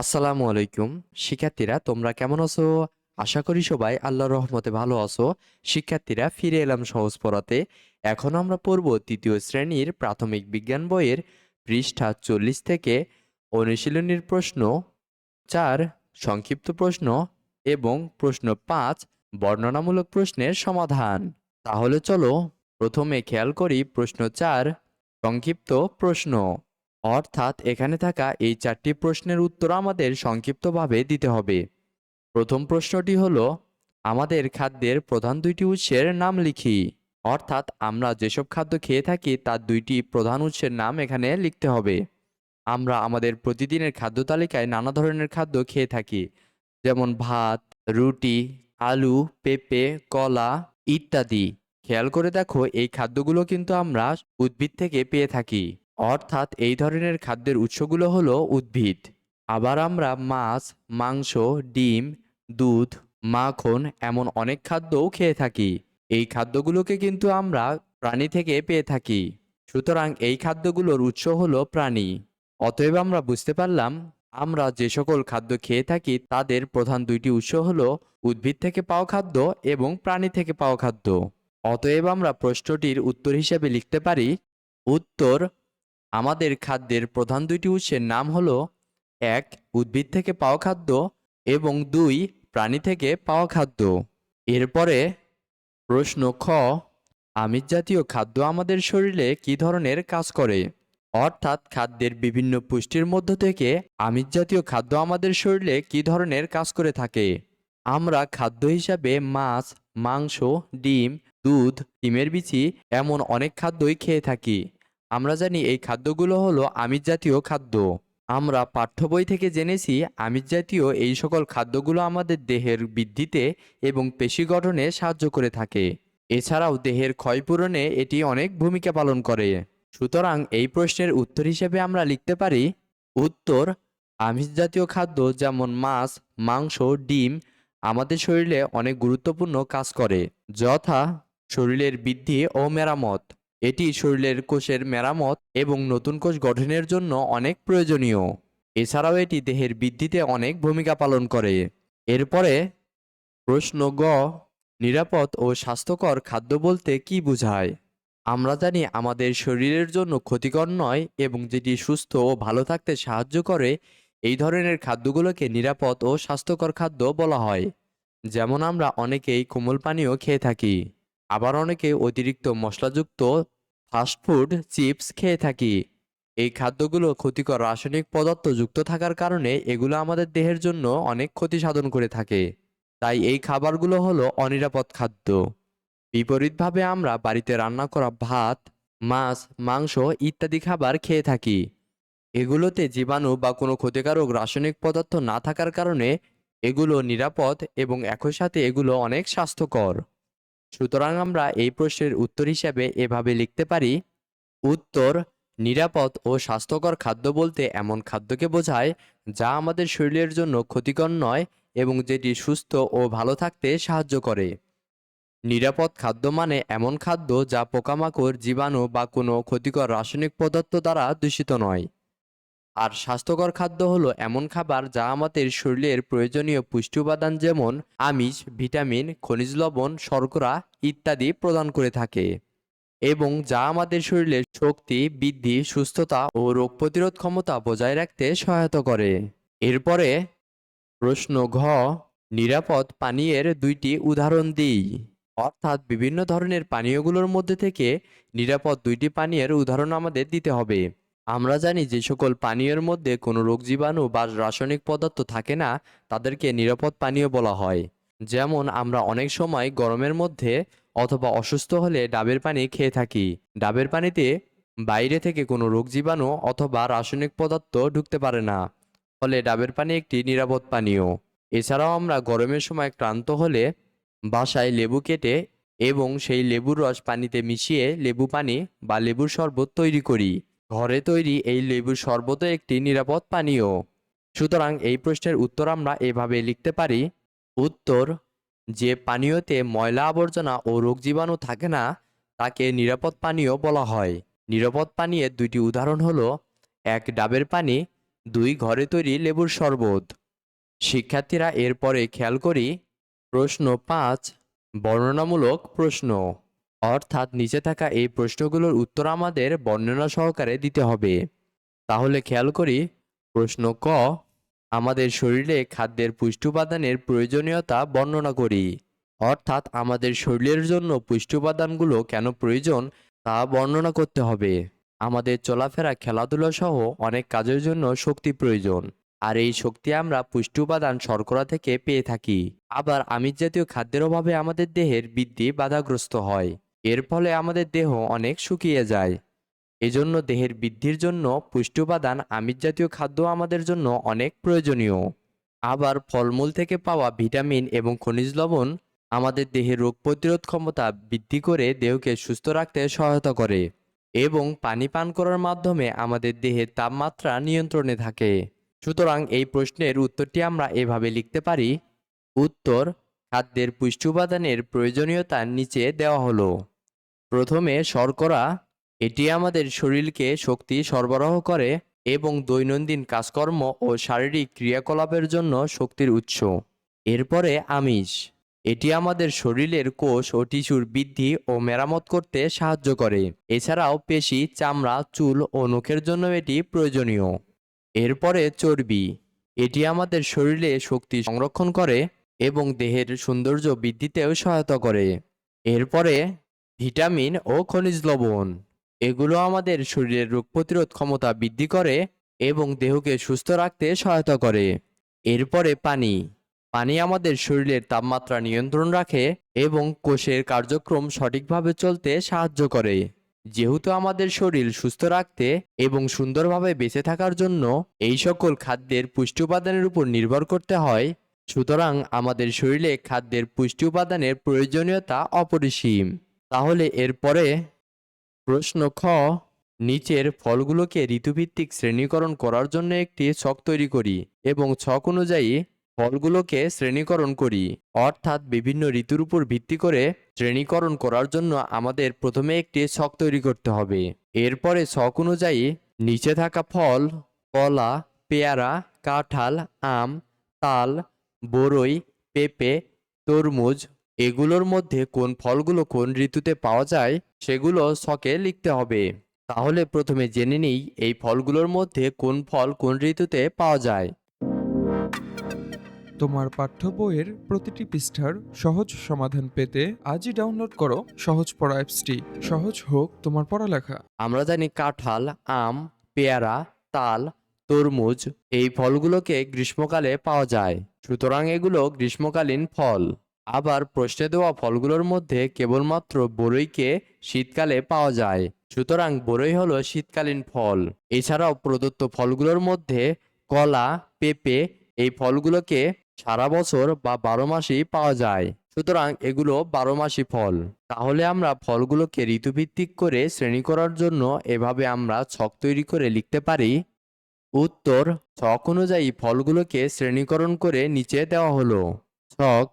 আসসালামু আলাইকুম। শিক্ষার্থীরা, তোমরা কেমন আছো? আশা করি সবাই আল্লাহর রহমতে ভালো আছো। শিক্ষার্থীরা, ফিরে এলাম সহজ পড়াতে। এখন আমরা পড়ব তৃতীয় শ্রেণির প্রাথমিক বিজ্ঞান বইয়ের পৃষ্ঠা চল্লিশ থেকে অনুশীলনীর প্রশ্ন চার, সংক্ষিপ্ত প্রশ্ন এবং প্রশ্ন পাঁচ, বর্ণনামূলক প্রশ্নের সমাধান। তাহলে চলো, প্রথমে খেয়াল করি প্রশ্ন চার, সংক্ষিপ্ত প্রশ্ন। অর্থাৎ এখানে থাকা এই চারটি প্রশ্নের উত্তর আমাদের সংক্ষিপ্তভাবে দিতে হবে। প্রথম প্রশ্নটি হল, আমাদের খাদ্যের প্রধান দুইটি উৎসের নাম লিখি। অর্থাৎ আমরা যেসব খাদ্য খেয়ে থাকি তার দুইটি প্রধান উৎসের নাম এখানে লিখতে হবে। আমরা আমাদের প্রতিদিনের খাদ্য তালিকায় নানা ধরনের খাদ্য খেয়ে থাকি, যেমন ভাত, রুটি, আলু, পেঁপে, কলা ইত্যাদি। খেয়াল করে দেখো, এই খাদ্যগুলো কিন্তু আমরা উদ্ভিদ থেকে পেয়ে থাকি। অর্থাৎ এই ধরনের খাদ্যের উৎসগুলো হলো উদ্ভিদ। আবার আমরা মাছ, মাংস, ডিম, দুধ, মাখন এমন অনেক খাদ্যও খেয়ে থাকি। এই খাদ্যগুলোকে কিন্তু আমরা প্রাণী থেকে পেয়ে থাকি। সুতরাং এই খাদ্যগুলোর উৎস হলো প্রাণী। অতএব আমরা বুঝতে পারলাম, আমরা যে সকল খাদ্য খেয়ে থাকি তাদের প্রধান দুইটি উৎস হলো উদ্ভিদ থেকে পাওয়া খাদ্য এবং প্রাণী থেকে পাওয়া খাদ্য। অতএব আমরা প্রশ্নটির উত্তর হিসেবে লিখতে পারি, উত্তর আমাদের খাদ্যের প্রধান দুইটি উৎসের নাম হলো এক, উদ্ভিদ থেকে পাওয়া খাদ্য এবং দুই, প্রাণী থেকে পাওয়া খাদ্য। এরপরে প্রশ্ন খ, আমিষ জাতীয় খাদ্য আমাদের শরীরে কী ধরনের কাজ করে? অর্থাৎ খাদ্যের বিভিন্ন পুষ্টির মধ্য থেকে আমিষ জাতীয় খাদ্য আমাদের শরীরে কী ধরনের কাজ করে থাকে? আমরা খাদ্য হিসাবে মাছ, মাংস, ডিম, দুধ, ডিমের বিচি এমন অনেক খাদ্যই খেয়ে থাকি। আমরা জানি এই খাদ্যগুলো হলো আমিষ জাতীয় খাদ্য। আমরা পাঠ্য বই থেকে জেনেছি আমিষ জাতীয় এই সকল খাদ্যগুলো আমাদের দেহের বৃদ্ধিতে এবং পেশি গঠনে সাহায্য করে থাকে। এছাড়াও দেহের ক্ষয়পূরণে এটি অনেক ভূমিকা পালন করে। সুতরাং এই প্রশ্নের উত্তর হিসেবে আমরা লিখতে পারি, উত্তর, আমিষ জাতীয় খাদ্য যেমন মাছ, মাংস, ডিম আমাদের শরীরে অনেক গুরুত্বপূর্ণ কাজ করে, যথা শরীরের বৃদ্ধি ও মেরামত। এটি শরীরের কোষের মেরামত এবং নতুন কোষ গঠনের জন্য অনেক প্রয়োজনীয়। এছাড়াও এটি দেহের বৃদ্ধিতে অনেক ভূমিকা পালন করে। এরপরে প্রশ্ন গ, নিরাপদ ও স্বাস্থ্যকর খাদ্য বলতে কি বোঝায়? আমরা জানি আমাদের শরীরের জন্য ক্ষতিকর নয় এবং যেটি সুস্থ ও ভালো থাকতে সাহায্য করে, এই ধরনের খাদ্যগুলোকে নিরাপদ ও স্বাস্থ্যকর খাদ্য বলা হয়। যেমন আমরা অনেকেই কোমল পানীয় খেয়ে থাকি। আবার অনেকে অতিরিক্ত মশলাযুক্ত ফাস্টফুড চিপস খেয়ে থাকি। এই খাদ্যগুলো ক্ষতিকর রাসায়নিক পদার্থ যুক্ত থাকার কারণে এগুলো আমাদের দেহের জন্য অনেক ক্ষতি সাধন করে থাকে। তাই এই খাবারগুলো হলো অনিরাপদ খাদ্য। বিপরীতভাবে আমরা বাড়িতে রান্না করা ভাত, মাছ, মাংস ইত্যাদি খাবার খেয়ে থাকি। এগুলোতে জীবাণু বা কোনো ক্ষতিকারক রাসায়নিক পদার্থ না থাকার কারণে এগুলো নিরাপদ এবং একই সাথে এগুলো অনেক স্বাস্থ্যকর। সুতরাং আমরা এই প্রশ্নের উত্তর হিসাবে এভাবে লিখতে পারি, উত্তর নিরাপদ ও স্বাস্থ্যকর খাদ্য বলতে এমন খাদ্যকে বোঝায় যা আমাদের শরীরের জন্য ক্ষতিকর নয় এবং যেটি সুস্থ ও ভালো থাকতে সাহায্য করে। নিরাপদ খাদ্য মানে এমন খাদ্য যা পোকামাকড়, জীবাণু বা কোনো ক্ষতিকর রাসায়নিক পদার্থ দ্বারা দূষিত নয়। আর স্বাস্থ্যকর খাদ্য হলো এমন খাবার যা আমাদের শরীরের প্রয়োজনীয় পুষ্টি উপাদান যেমন আমিষ, ভিটামিন, খনিজ লবণ, শর্করা ইত্যাদি প্রদান করে থাকে এবং যা আমাদের শরীরের শক্তি, বৃদ্ধি, সুস্থতা ও রোগ প্রতিরোধ ক্ষমতা বজায় রাখতে সহায়তা করে। এরপরে প্রশ্ন ঘ, নিরাপদ পানীয়ের দুইটি উদাহরণ দিই। অর্থাৎ বিভিন্ন ধরনের পানীয়গুলোর মধ্যে থেকে নিরাপদ দুইটি পানীয়ের উদাহরণ আমাদের দিতে হবে। আমরা জানি যে সকল পানীয়ের মধ্যে কোনো রোগ জীবাণু বা রাসায়নিক পদার্থ থাকে না, তাদেরকে নিরাপদ পানীয় বলা হয়। যেমন আমরা অনেক সময় গরমের মধ্যে অথবা অসুস্থ হলে ডাবের পানি খেয়ে থাকি। ডাবের পানিতে বাইরে থেকে কোনো রোগ জীবাণু অথবা রাসায়নিক পদার্থ ঢুকতে পারে না, ফলে ডাবের পানি একটি নিরাপদ পানীয়। এছাড়াও আমরা গরমের সময় ক্লান্ত হলে বাসায় লেবু কেটে এবং সেই লেবুর রস পানিতে মিশিয়ে লেবু পানি বা লেবুর শরবত তৈরি করি। ঘরে তৈরি এই লেবুর শরবতও একটি নিরাপদ পানীয়। সুতরাং এই প্রশ্নের উত্তর আমরা এভাবে লিখতে পারি, উত্তর, যে পানীয়তে ময়লা আবর্জনা ও রোগ জীবাণু থাকে না, তাকে নিরাপদ পানীয় বলা হয়। নিরাপদ পানীয়ের দুইটি উদাহরণ হলো, এক ডাবের পানি, দুই ঘরে তৈরি লেবুর শরবত। শিক্ষার্থীরা এরপরে খেয়াল করি, প্রশ্ন পাঁচ, বর্ণনামূলক প্রশ্ন। অর্থাৎ নিচে থাকা এই প্রশ্নগুলোর উত্তর আমাদের বর্ণনা সহকারে দিতে হবে। তাহলে খেয়াল করি, প্রশ্ন ক, আমাদের শরীরে খাদ্যের পুষ্টি উপাদানের প্রয়োজনীয়তা বর্ণনা করি। অর্থাৎ আমাদের শরীরের জন্য পুষ্টি উপাদানগুলো কেন প্রয়োজন তা বর্ণনা করতে হবে। আমাদের চলাফেরা, খেলাধুলা সহ অনেক কাজের জন্য শক্তি প্রয়োজন। আর এই শক্তি আমরা পুষ্টি উপাদান শর্করা থেকে পেয়ে থাকি। আবার আমিষ জাতীয় খাদ্যের অভাবে আমাদের দেহের বৃদ্ধি বাধাগ্রস্ত হয়। এর ফলে আমাদের দেহ অনেক শুকিয়ে যায়। এজন্য দেহের বৃদ্ধির জন্য পুষ্টি উপাদান আমিষ জাতীয় খাদ্য আমাদের জন্য অনেক প্রয়োজনীয়। আবার ফলমূল থেকে পাওয়া ভিটামিন এবং খনিজ লবণ আমাদের দেহের রোগ প্রতিরোধ ক্ষমতা বৃদ্ধি করে দেহকে সুস্থ রাখতে সহায়তা করে এবং পানি পান করার মাধ্যমে আমাদের দেহের তাপমাত্রা নিয়ন্ত্রণে থাকে। সুতরাং এই প্রশ্নের উত্তরটি আমরা এভাবে লিখতে পারি, উত্তর, খাদ্যের পুষ্টি উপাদানের প্রয়োজনীয়তা নিচে দেওয়া হলো। প্রথমে শর্করা, এটি আমাদের শরীরকে শক্তি সরবরাহ করে এবং দৈনন্দিন কাজকর্ম ও শারীরিক ক্রিয়াকলাপের জন্য শক্তির উৎস। এরপরে আমিষ। এটি আমাদের শরীরের কোষ ও টিস্যুর বৃদ্ধি ও মেরামত করতে সাহায্য করে। এছাড়াও পেশি, চামড়া, চুল ও নখের জন্য এটি প্রয়োজনীয়। এরপরে চর্বি। এটি আমাদের শরীরে শক্তি সংরক্ষণ করে এবং দেহের সৌন্দর্য বৃদ্ধিতেও সহায়তা করে। এরপরে ভিটামিন ও খনিজ লবণ। এগুলো আমাদের শরীরের রোগ প্রতিরোধ ক্ষমতা বৃদ্ধি করে এবং দেহকে সুস্থ রাখতে সহায়তা করে। এরপরে পানি। পানি আমাদের শরীরের তাপমাত্রা নিয়ন্ত্রণ রাখে এবং কোষের কার্যক্রম সঠিকভাবে চলতে সাহায্য করে। যেহেতু আমাদের শরীর সুস্থ রাখতে এবং সুন্দরভাবে বেঁচে থাকার জন্য এই সকল খাদ্যের পুষ্টি উপাদানের উপর নির্ভর করতে হয়, সুতরাং আমাদের শরীরে খাদ্যের পুষ্টি উপাদানের প্রয়োজনীয়তা অপরিসীম। তাহলে এরপরে প্রশ্ন খ, নিচের ফলগুলোকে ঋতুভিত্তিক শ্রেণীকরণ করার জন্য একটি ছক তৈরি করি এবং ছক অনুযায়ী ফলগুলোকে শ্রেণীকরণ করি। অর্থাৎ বিভিন্ন ঋতুর উপর ভিত্তি করে শ্রেণীকরণ করার জন্য আমাদের প্রথমে একটি ছক তৈরি করতে হবে। এরপরে ছক অনুযায়ী নিচে থাকা ফল, কলা, পেয়ারা, কাঁঠাল, আম, তাল, বরই, পেঁপে, তরমুজ এগুলোর মধ্যে কোন ফলগুলো কোন ঋতুতে পাওয়া যায় সেগুলো ছকে লিখতে হবে। তাহলে প্রথমে জেনে নিই এই ফলগুলোর মধ্যে কোন ফল কোন ঋতুতে পাওয়া যায়। তোমার পাঠ্য বইয়ের প্রতিটি পৃষ্ঠার সহজ সমাধান পেতে আজই ডাউনলোড করো সহজ পড়া অ্যাপসটি। সহজ হোক তোমার পড়ালেখা। আমরা জানি কাঁঠাল আম পেয়ারা তাল তরমুজ এই ফলগুলোকে গ্রীষ্মকালে পাওয়া যায়। সুতরাং এগুলো গ্রীষ্মকালীন ফল। আবার প্রশ্নে দেওয়া ফলগুলোর মধ্যে কেবলমাত্র বরইকে শীতকালে পাওয়া যায়। সুতরাং বরই হলো শীতকালীন ফল। এছাড়াও প্রদত্ত ফলগুলোর মধ্যে কলা, পেঁপে এই ফলগুলোকে সারা বছর বা বারো মাসেই পাওয়া যায়। সুতরাং এগুলো বারো মাসি ফল। তাহলে আমরা ফলগুলোকে ঋতুভিত্তিক করে শ্রেণি করার জন্য এভাবে আমরা ছক তৈরি করে লিখতে পারি। উত্তর, ছক অনুযায়ী ফলগুলোকে শ্রেণীকরণ করে নিচে দেওয়া হলো। ছক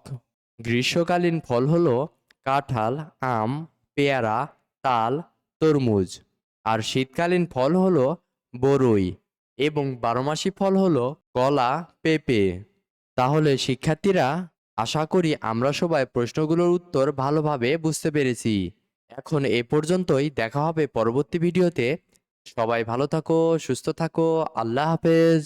গ্রীষ্মকালীন ফল হলো কাঁঠাল, আম, পেয়ারা, তাল, তরমুজ। আর শীতকালীন ফল হলো বরই এবং বারোমাসি ফল হলো কলা, পেঁপে। তাহলে শিক্ষার্থীরা, আশা করি আমরা সবাই প্রশ্নগুলোর উত্তর ভালোভাবে বুঝতে পেরেছি। এখন এ পর্যন্তই, দেখা হবে পরবর্তী ভিডিওতে। সবাই ভালো থাকো, সুস্থ থাকো, আল্লাহ হাফেজ।